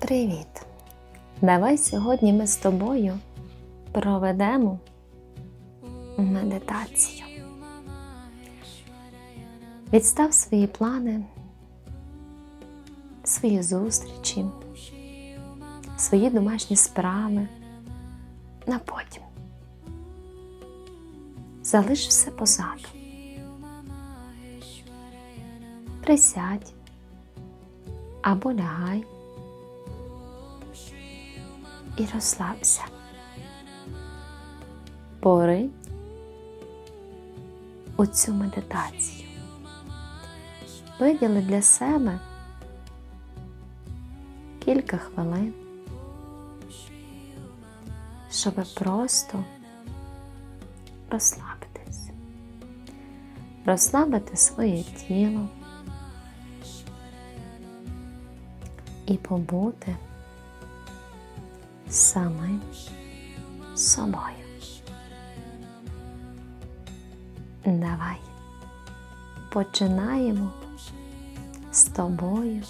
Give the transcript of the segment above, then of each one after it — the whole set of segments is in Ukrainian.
Привіт! Давай сьогодні ми з тобою проведемо медитацію. Відстав свої плани, свої зустрічі, свої домашні справи на потім. Залиш все позаду. Присядь або лягай і розслабся. Поринь у цю медитацію. Виділи для себе кілька хвилин, щоб просто розслабитись, розслабити своє тіло і побути самим собою. Давай починаємо з тобою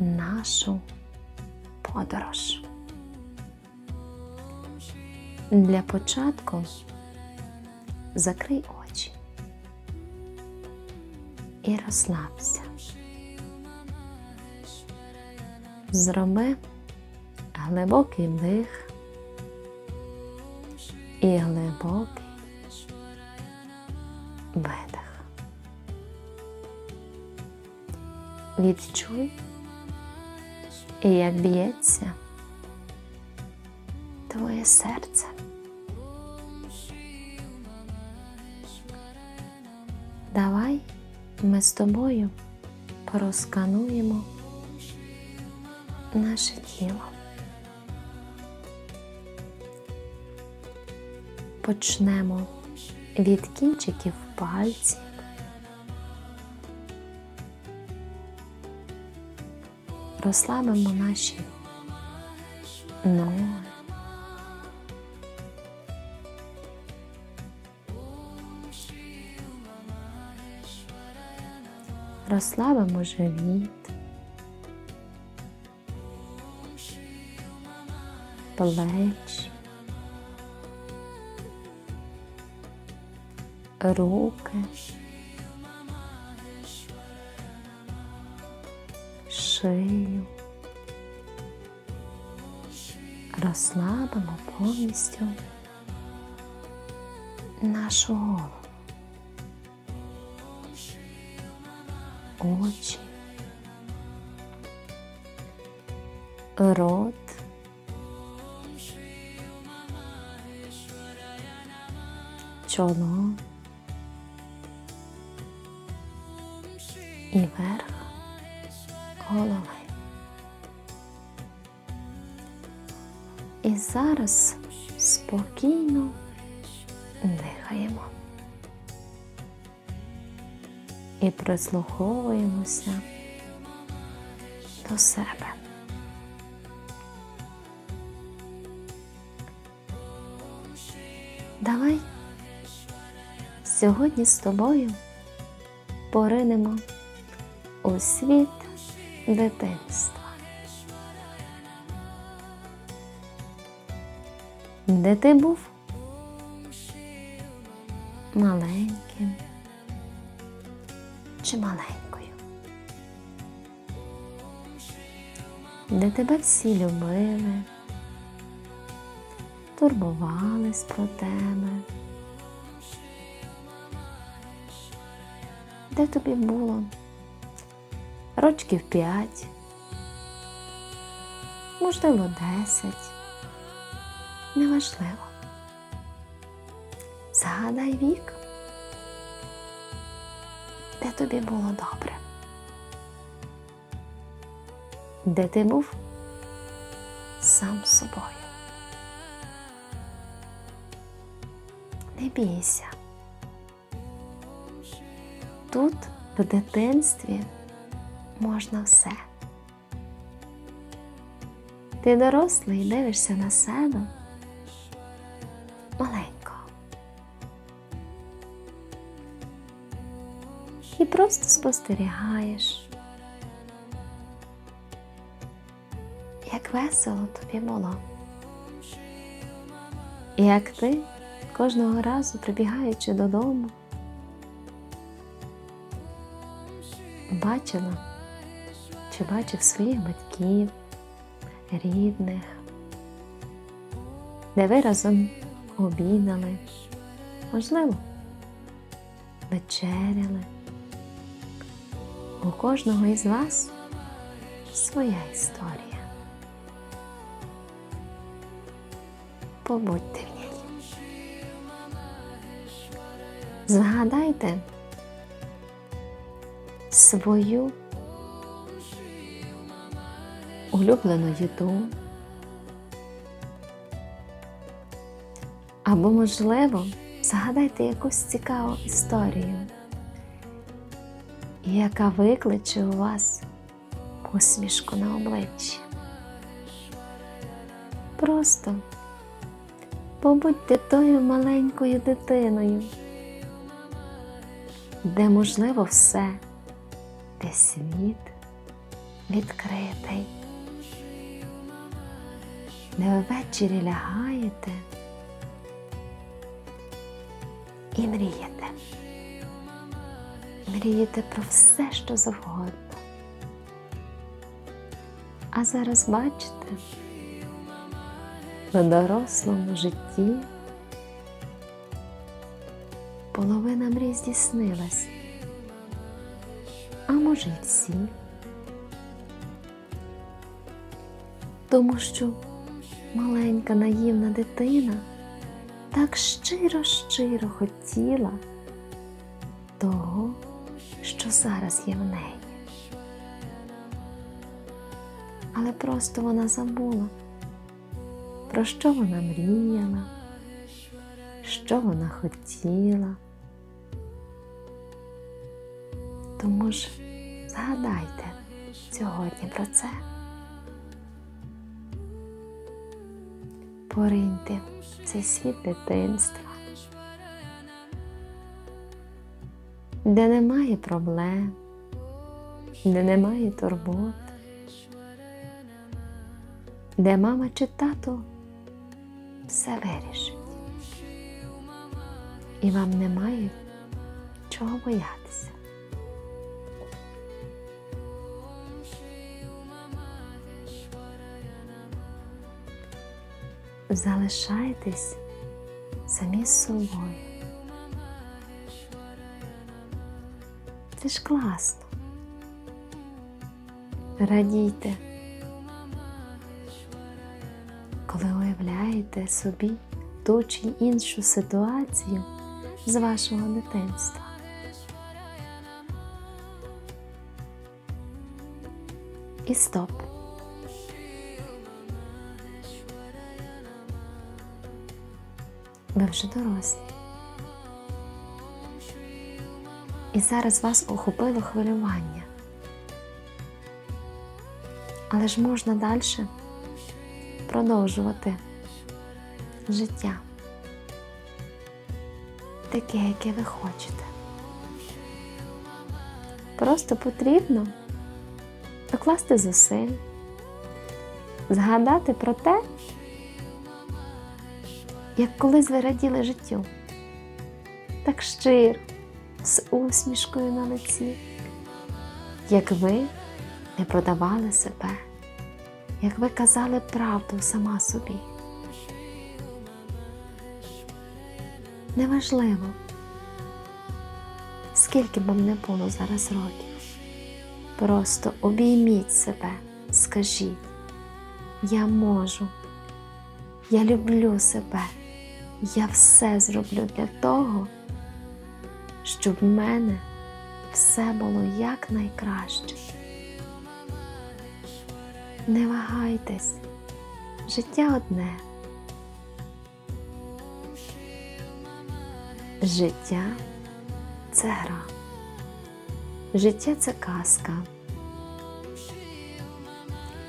нашу подорож. Для початку закрий очі і розслабся. Зроби глибокий вдих і глибокий видих. Відчуй, як б'ється твоє серце. Давай ми з тобою проскануємо наше тіло. Почнемо від кінчиків пальців. Розслабимо наші ноги. Розслабимо живіт. Плечі. Руки, шию, розслабимо повністю нашу голову, очі, рот. Чоло і верх голови. І зараз спокійно дихаємо і прислуховуємося до себе. Давай сьогодні з тобою поринемо у світ дитинства. Де ти був? Маленьким чи маленькою, де тебе всі любили, турбувались про тебе, де тобі було рочків п'ять, можливо, десять. Неважливо. Згадай вік, де тобі було добре, де ти був сам собою. Не бійся. Тут в дитинстві можна все. Ти дорослий дивишся на себе маленько. І просто спостерігаєш, як весело тобі було. І як ти кожного разу, прибігаючи додому, бачила чи бачив своїх батьків, рідних, де ви разом обідали, можливо, вечеряли. У кожного із вас своя історія. Побудьте в ній. Згадайте свою улюблену їду. Або, можливо, згадайте якусь цікаву історію, яка викличе у вас посмішку на обличчі. Просто побудьте тою маленькою дитиною, де можливо все, де світ відкритий, де ввечері лягаєте і мрієте. Мрієте про все, що завгодно. А зараз бачите, в дорослому житті половина мрій здійснилась, а може й всі. Тому що маленька наївна дитина так щиро-щиро хотіла того, що зараз є в неї. Але просто вона забула, про що вона мріяла, що вона хотіла. Тому ж згадайте сьогодні про це. Пориньте в цей світ дитинства, де немає проблем, де немає турбот, де мама чи тато все вирішить. І вам немає чого боятися. Залишайтесь самі з собою. Це ж класно. Радійте, коли уявляєте собі ту чи іншу ситуацію з вашого дитинства. І стоп. Ви вже дорослі. І зараз вас охопило хвилювання. Але ж можна далі продовжувати життя таке, яке ви хочете. Просто потрібно докласти зусиль, згадати про те, як колись ви раділи життю, так щиро, з усмішкою на лиці, як ви не продавали себе, як ви казали правду сама собі. Неважливо, скільки б вам не було зараз років. Просто обійміть себе, скажіть, я можу, я люблю себе, я все зроблю для того, щоб в мене все було якнайкраще. Не вагайтесь, життя одне. Життя це гра. Життя це казка.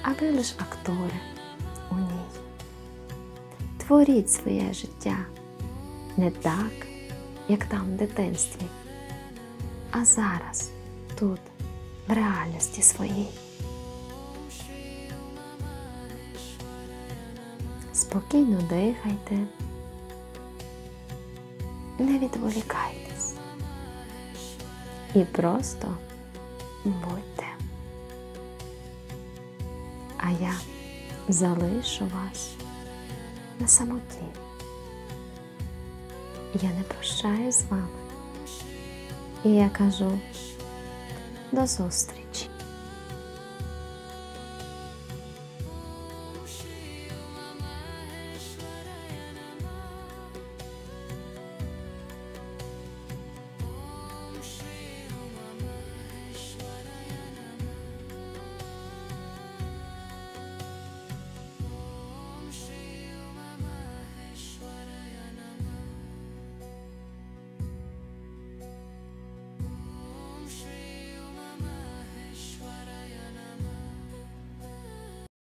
А ви лиш актори. Творіть своє життя не так, як там в дитинстві, а зараз, тут, в реальності своїй. спокійно дихайте, не відволікайтесь і просто будьте. А я залишу вас на самоті. Я не прощаюсь з вами. І я кажу до зустрічі.